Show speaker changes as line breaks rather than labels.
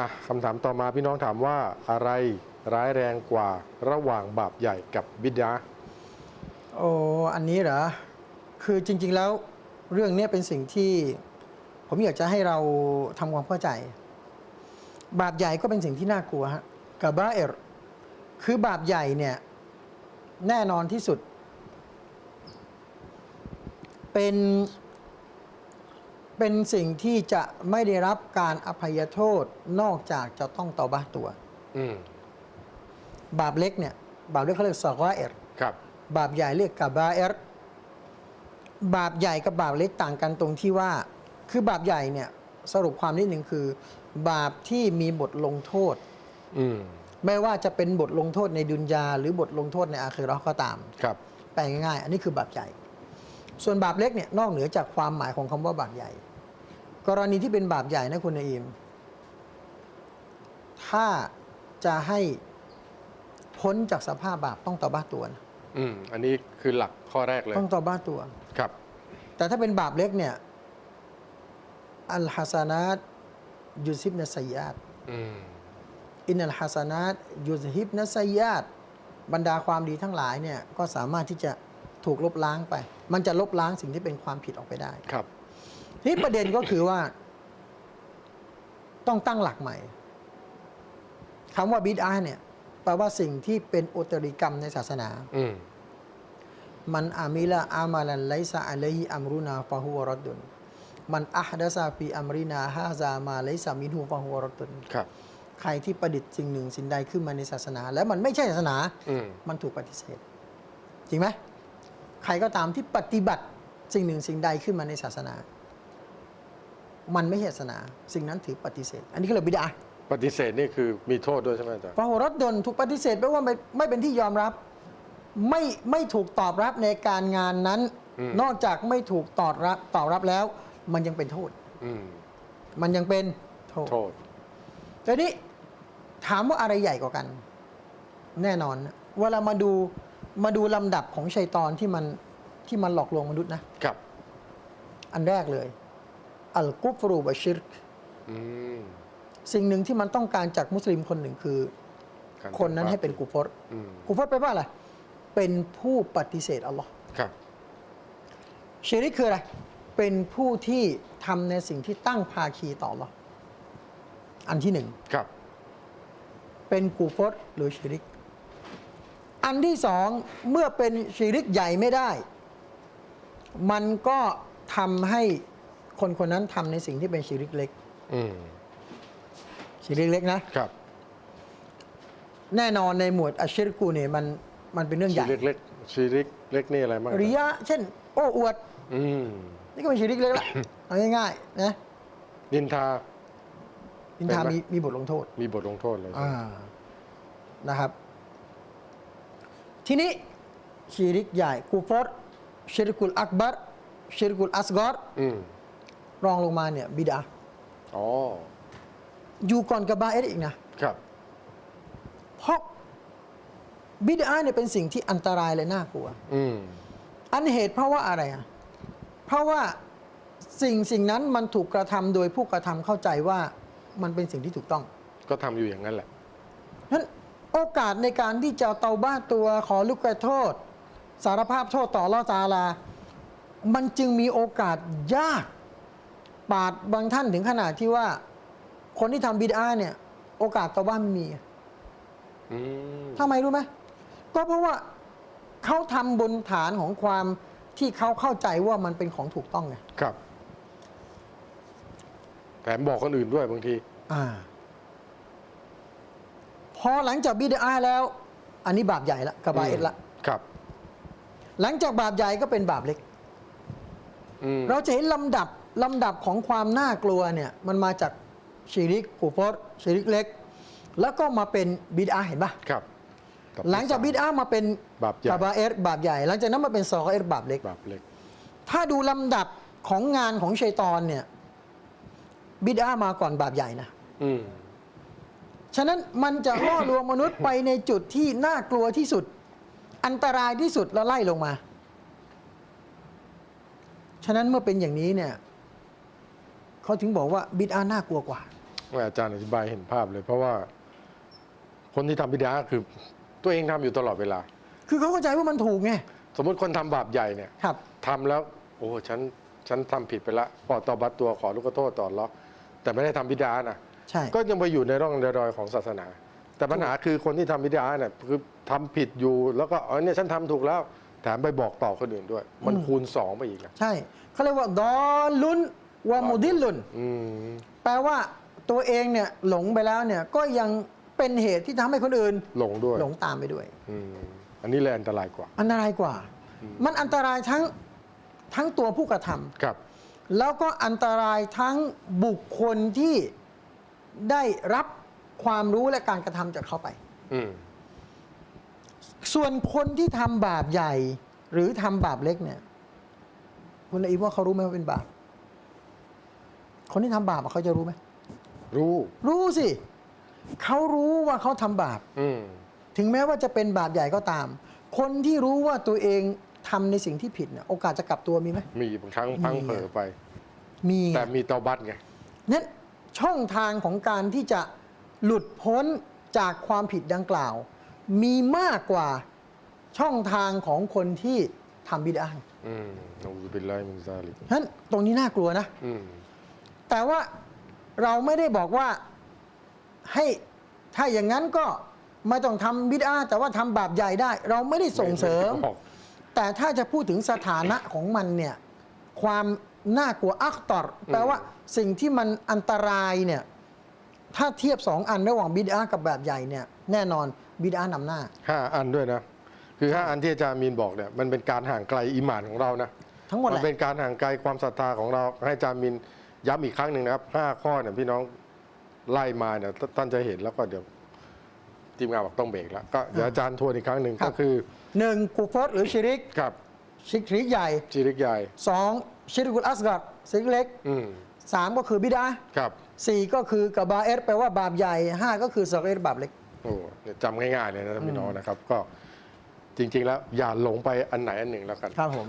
อะคำถามต่อมาพี่น้องถามว่าอะไรร้ายแรงกว่าระหว่างบาปใหญ่กับบิดา
โอ้อันนี้เหรอ คือจริง ๆแล้วเรื่องนี้เป็นสิ่งที่ ผมอยากจะให้เราทำความเข้าใจ บาปใหญ่ก็เป็นสิ่งที่น่ากลัวฮะกาบาเอรคือบาปใหญ่เนี่ยแน่นอนที่สุด เป็น เป็นสิ่งที่จะไม่ได้รับการอภัยโทษนอกจากจะต้องตอบาตัว
อืม
บาปเล็กเนี่ย บาปเล็กเขาเรียกซอกาเอร
ครับ
บาปใหญ่เรียกกาบาเอรบาปใหญ่กับบาปเล็กต่างกันตรงที่ว่า คือบาปใหญ่เนี่ยสรุปความนิดหนึ่งคือ บาปที่มีบทลงโทษ
อืม
ไม่ว่าจะเป็นบทลงโทษในดุนยา หรือบทลงโทษในอาคิเราะห์ก็ตาม
ครับ
แปลง่ายๆ อันนี้คือบาปใหญ่ ส่วนบาปเล็กเนี่ยนอกเหนือจากความหมายของคำว่าบาปใหญ่ กรณีที่เป็นบาปใหญ่นะคุณนายอิมถ้าจะให้พ้นจากสภาพบาปต้องต่อบ้าตัวนะ
อืมอันนี้คือหลักข้อแรกเลย
ต้องต่อบ้าตัว
ครับ
แต่ถ้าเป็นบาปเล็กเนี่ย อัลฮัสานัตยุซิบนัสยาต
อืม
อินอัลฮัสานัตยุซฮิบนัสยาตบรรดาความดีทั้งหลายเนี่ย ก็สามารถที่จะถูกลบล้างไป มันจะลบล้างสิ่งที่เป็นความผิดออกไปได้
ครับ
ที นี้ประเด็นก็คือว่า ต้องตั้งหลักใหม่คำว่าบิดอาเนี่ยแปลว่าสิ่งที่เป็นอุตริกรรมในศาสนา
อืม
มันอามิละอามาลันไลซาอะลัยฮิอัมรุนาฟะฮุวะรดดุนมันอัฮดะซาฟีอัมรินาฮาซามาไลซามินฮูฟะฮุวะรดดุน
ครับ
ใครที่ประดิษฐ์สิ่งหนึ่งสิ่งใดขึ้นมาในศาสนา แล้วมันไม่ใช่ศาสนา
อืม
มันถูกปฏิเสธ จริงไหม ใครก็ตามที่ปฏิบัติสิ่งหนึ่งสิ่งใดขึ้นมาในศาสนา มันไม่ใช่ศาสนา สิ่งนั้นถือปฏิเสธ อันนี้ก็เลยบิดา
ปฏิเสธนี่คือมีโทษด้วยใช่ไหมอาจารย์
ฟะฮุวะรดดุนถูกปฏิเสธแปลว่าไม่ไม่เป็นที่ยอมรับไม่ไม่ถูกตอบรับในการงานนั้น นอกจากไม่ถูกตอบรับตอบรับแล้ว มันยังเป็นโทษ
อืม
มันยังเป็นโทษ
โทษ
ทีนี้ถามว่าอะไรใหญ่กว่ากัน แน่นอนนะเวลามาดูมาดูลำดับของชัยตอนที่มันที่มันหลอกลวงมนุษย์นะ
ครับ
อันแรกเลย อัลกุฟรูบะชิรก
อืม
สิ่งหนึ่งที่มันต้องการจากมุสลิมคนหนึ่งคือ
การ
คนนั้นให้เป็นกุฟร
อืม
กุฟรแปลว่าอะไรเป็นผู้ปฏิเสธอัลลอฮ์
ครับ
ชิริกคืออะไร เป็นผู้ที่ทำในสิ่งที่ตั้งภาคีต่ออัลลอฮ์อันที่หนึ่ง
ครับ
เป็นกูฟรหรือชิริก อันที่สองเมื่อเป็นชิริกใหญ่ไม่ได้ มันก็ทำให้ คนคนนั้นทำในสิ่งที่เป็นชิริกเล็ก
อืม
ชิริกเล็กนะ
ครับ
แน่นอนในหมวดอัชชิรกูเนี่ยมันมันเป็นเรื่องให
ชี
ญ่
ริกเล็กชีริกเล็กนี่อะไรบ้างอาจารย์
ริยะ เช่น โอ้อวด
อืม
นี่ก็เป็นชิริกเล็กละเอาง่ายๆนะ
นินทา
อินทา
เป็นไหม
มีมีบทลงโทษ
มีบทลงโทษเลย
อ่านะครับ ทีนี้ชิริกใหญ่กูฟรชิริกุลอักบัรชิริกุลอัสกอร
อืม
รองลงมาเนี่ยบิดา
อ๋อ
อยู่ก่อนกับบาเอสอีกนะ
ครับ
เพราะบิดาเนี่ยเป็นสิ่งที่อันตรายและน่ากลัว
อืม
อันเหตุเพราะว่าอะไรอะเพราะว่าสิ่งสิ่งนั้นมันถูกกระทำโดยผู้กระทำเข้าใจว่ามันเป็นสิ่งที่ถูกต้อง
ก็ทำอยู่อย่างนั้นแหละ
นั้นโอกาสในการที่จะเตาบ้าตัวขอลูกกระโทษ สารภาพโทษต่อลอตาลา มันจึงมีโอกาสยาก ปาดบางท่านถึงขนาดที่ว่า คนที่ทำบิดาเนี่ย โอกาสเตาบ้าไม่มี
อืม
ทำไมรู้ไหมก็เพราะว่าเขาทำบนฐานของความที่เขาเข้าใจว่ามันเป็นของถูกต้องไง
ครับแถมบอกคนอื่นด้วยบางที
อ่า พอหลังจากบิดาแล้ว อันนี้บาปใหญ่ละกบาเอตละ
ครับ
หลังจากบาปใหญ่ก็เป็นบาปเล็ก
อืม
เราจะเห็นลำดับ ลำดับของความน่ากลัวเนี่ยมันมาจากชีริกกูฟอรชีริกเล็ก แล้วก็มาเป็นบิดาเห็นปะ
ครับ
หลังจากบิดามาเป็น
บาปใหญ่
กบาเอตบาปใหญ่ หลังจากนั้นมาเป็นซอเอตบาปเล็ก
บาปเล็ก
ถ้าดูลำดับของงานของชัยตอนเนี่ยบิดามาก่อนบาปใหญ่นะ
อืม
ฉะนั้นมันจะล่อลวงมนุษย์ไปในจุดที่น่ากลัวที่สุด อันตรายที่สุดแล้วไล่ลงมา ฉะนั้นเมื่อเป็นอย่างนี้เนี่ย เขาถึงบอกว่าบิดาน่ากลัวกว่า
อาจารย์อธิบายเห็นภาพเลย เพราะว่า คนที่ทำบิดาคือ ตัวเองทำอยู่ตลอดเวลา
คือเขาเข้าใจว่ามันถูกไง
สมมติคนทำบาปใหญ่เนี่ย
ครับ
ทำแล้วโอ้ฉันฉันทำผิดไปละปอตอบัตตัวขอลูกขอโทษต่อรอแต่ไม่ได้ทำบิดานะ
ใช่
ก็ยังไปอยู่ในร่องในรอยของศาสนา แต่ปัญหาคือคนที่ทำบิดาเนี่ยคือทำผิดอยู่แล้วก็อ๋อเนี่ยฉันทำถูกแล้วแถมไปบอกต่อคนอื่นด้วย มันคูณสองไปอีกอะ
ใช่เขาเรียกว่าดอนลุน วามุดิลลุน
อืม
แปลว่าตัวเองเนี่ยหลงไปแล้วเนี่ยก็ยังเป็นเหตุที่ทำให้คนอื่น
หลงด้วย
หลงตามไปด้วย
อืมอันนี้แหละอันตรายกว่า
อันตรายกว่า มันอันตรายทั้งทั้งตัวผู้กระทำ
ครับ
แล้วก็อันตรายทั้งบุคคลที่ได้รับความรู้และการกระทำจากเขาไป
อืม
ส่วนคนที่ทำบาปใหญ่ หรือทำบาปเล็กเนี่ย คุณอีฟว่าเขารู้ไหมว่าเป็นบาป คนที่ทำบาปอะเขาจะรู้ไหม
รู้
รู้สิเขารู้ว่าเขาทำบาป
อืม
ถึงแม้ว่าจะเป็นบาปใหญ่ก็ตาม คนที่รู้ว่าตัวเองทำในสิ่งที่ผิดเนี่ยโอกาสจะกลับตัวมีไหม
มีบางครั้งพลัง
มี
เผลอไป
มี
แต่มีเตาบัตไง
นั้นช่องทางของการที่จะหลุดพ้นจากความผิดดังกล่าว มีมากกว่าช่องทางของคนที่ทำบิดา
อืมอูบิลไลมินซาลิก
ฉะนั้นตรงนี้น่ากลัวนะ
อืม
แต่ว่าเราไม่ได้บอกว่าให้ถ้าอย่างนั้นก็ไม่ต้องทำบิดาแต่ว่าทำบาปใหญ่ได้ เราไม่ได้ส่งเสริม
ไได้บอก
แต่ถ้าจะพูดถึงสถานะของมันเนี่ยความน่ากลัวอัคตอรแปลว่าสิ่งที่มันอันตรายเนี่ยถ้าเทียบสองอันระหว่างบิดากับแบบใหญ่เนี่ยแน่นอนบิดานำหน้า
ห้าอันด้วยนะ คือห้าอันที่อาจารย์มีนบอกเนี่ยมันเป็นการห่างไกลอีหมานของเรานะ
ทั้งหมดแห
มั
ละ
เป็นการห่างไกลความศรัทธาของเราให้อาจารย์มิน ย้ำอีกครั้งหนึ่งนะครับห้าข้อเนี่ยพี่น้องไล่มาเนี่ยท่ท่านจะเห็นแล้วก็เดี๋ยวทีมงานบอกต้องเบรกแล้วก็เดี๋ยวอาจารย์ทวนอีกครั้งหนึ่งก็คือ
หนึ่งกูฟอสหรือชิริก
กับ
ชิริกใหญ่
จิริกใหญ่
สองชิริกุลอัสกัดชิริกเล็ก
อืม
สามก็คือบิดา
ครับ
สี่ก็คือกบาเอสแปลว่าบาปใหญ่ห้าก็คือสกเอสบาปเล็ก
โอ้เนี่ยจำง่ายๆเลยนะพี่น้องนะครับ ก็จริง ๆ แล้วอย่าหลงไปอันไหนอันหนึ่งแล้วกัน
ครับผม